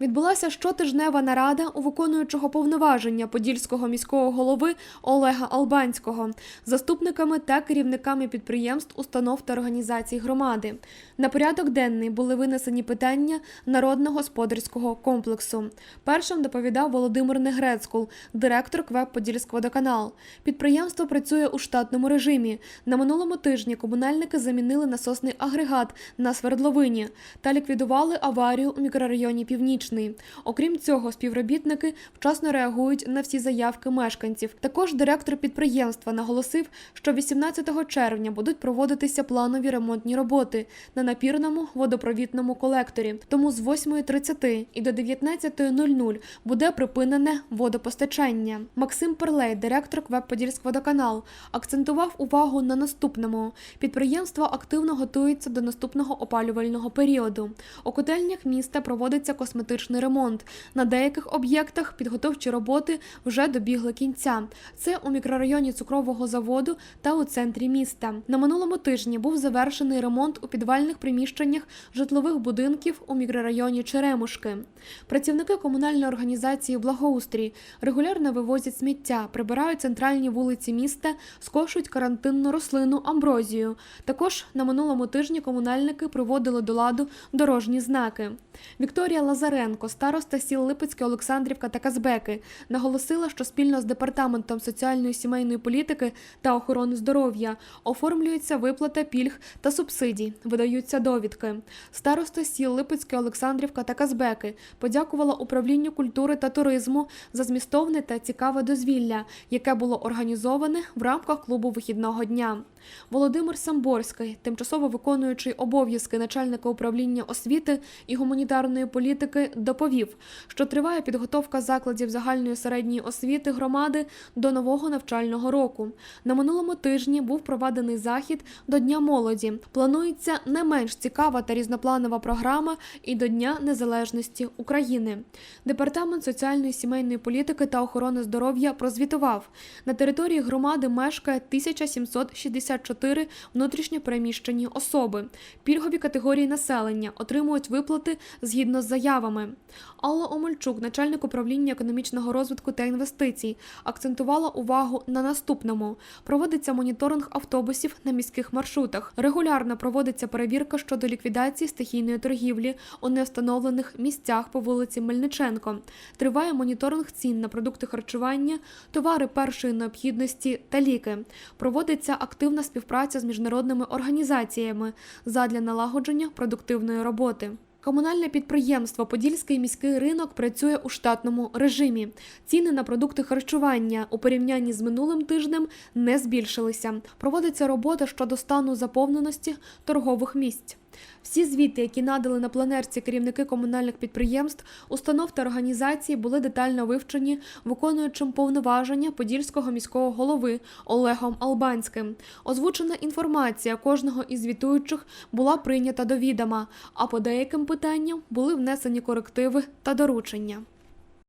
Відбулася щотижнева нарада у виконуючого повноваження подільського міського голови Олега Албанського, заступниками та керівниками підприємств, установ та організацій громади. На порядок денний були винесені питання народно-господарського комплексу. Першим доповідав Володимир Негрецькул, директор КВЕП Подільськводоканал. Підприємство працює у штатному режимі. На минулому тижні комунальники замінили насосний агрегат на свердловині та ліквідували аварію у мікрорайоні Північний. Окрім цього, співробітники вчасно реагують на всі заявки мешканців. Також директор підприємства наголосив, що 18 червня будуть проводитися планові ремонтні роботи на напірному водопровідному колекторі. Тому з 8.30 і до 19.00 буде припинене водопостачання. Максим Перлей, директор КВЕП Подільськводоканал, акцентував увагу на наступному: підприємство активно готується до наступного опалювального періоду. У котельнях міста проводиться косметичний ремонт. На деяких об'єктах підготовчі роботи вже добігли кінця. Це у мікрорайоні цукрового заводу та у центрі міста. На минулому тижні був завершений ремонт у підвальних приміщеннях житлових будинків у мікрорайоні Черемушки. Працівники комунальної організації Благоустрій регулярно вивозять сміття, прибирають центральні вулиці міста, скошують карантинну рослину амброзію. Також на минулому тижні комунальники приводили до ладу дорожні знаки. Вікторія Лазаренко, староста сіл Липецьке, Олександрівка та Казбеки, наголосила, що спільно з департаментом соціальної сімейної політики та охорони здоров'я оформлюється виплата пільг та субсидій, видаються довідки. Староста сіл Липецьке, Олександрівка та Казбеки подякувала управлінню культури та туризму за змістовне та цікаве дозвілля, яке було організоване в рамках клубу вихідного дня. Володимир Самборський, тимчасово виконуючий обов'язки начальника управління освіти і гуманітарної політики, доповів, що триває підготовка закладів загальної середньої освіти громади до нового навчального року. На минулому тижні був проведений захід до Дня молоді. Планується не менш цікава та різнопланова програма і до Дня Незалежності України. Департамент соціальної сімейної політики та охорони здоров'я прозвітував на території громади мешкає 1764 внутрішньо переміщені особи. Пільгові категорії населення отримують виплати згідно з заявами. Алла Омельчук, начальник управління економічного розвитку та інвестицій, акцентувала увагу на наступному: проводиться моніторинг автобусів на міських маршрутах. Регулярно проводиться перевірка щодо ліквідації стихійної торгівлі у невстановлених місцях по вулиці Мельниченко. Триває моніторинг цін на продукти харчування, товари першої необхідності та ліки. Проводиться активна співпраця з міжнародними організаціями задля налагодження продуктивної роботи. Комунальне підприємство Подільський міський ринок працює у штатному режимі. Ціни на продукти харчування у порівнянні з минулим тижнем не збільшилися. Проводиться робота щодо стану заповненості торгових місць. Всі звіти, які надали на планерці керівники комунальних підприємств, установ та організацій, були детально вивчені виконуючим повноваження подільського міського голови Олегом Албанським. Озвучена інформація кожного із звітуючих була прийнята до відома, а по деяким питанням були внесені корективи та доручення.